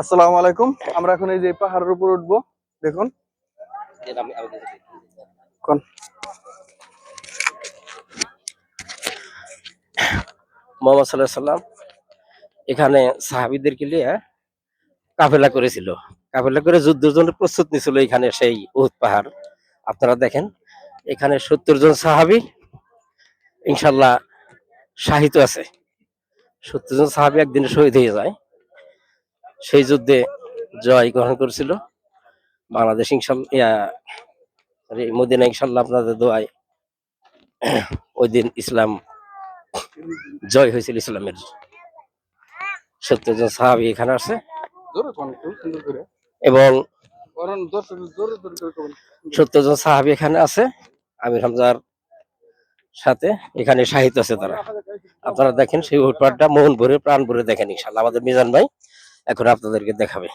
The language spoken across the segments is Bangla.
আসসালামু আলাইকুম। আমরা এখন এই যে পাহাড়ের উপর উঠবো। দেখুন। মোহাম্মদ সাল্লাম এখানে সাহাবিদেরকে নিয়ে কাফেলা করেছিল। কাফেলা করে যুদ্ধের জন্য প্রস্তুত নিছিল এখানে সেই উহুদ পাহাড়। আপনারা দেখেন, এখানে সত্তর জন সাহাবি ইনশাল্লাহ শাহিত আছে। সত্তর জন সাহাবি একদিনে শহীদ হয়ে যায়। সেই যুদ্ধে জয় গ্রহণ করেছিল। বাংলাদেশ ইনশাল্লাহ মদিনা ইনশাল্লাহ আপনাদের দোয়ায় ওই দিন ইসলাম জয় হয়েছিল ইসলামের। সত্তর জন সাহাবি এখানে আছে। এবং কারণ দর্শক জোরে জোরে করে করবেন সত্তর জন সাহাবি এখানে আছে। আমির হামজার সাথে এখানে সাহিত্য আছে তারা। আপনারা দেখেন সেই উটপাটটা মন ভরে প্রাণ ভরে দেখেন ইনশাল্লাহ। আমাদের মিজান ভাই এখন আপনাদেরকে দেখাবে।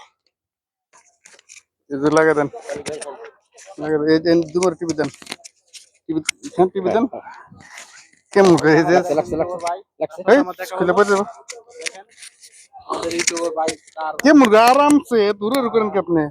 লাগা দেন। দুবার টিভি দেন। টিভি দেন কেমন করে কেমন আরামসে দূরে রুকেন কি আপনি?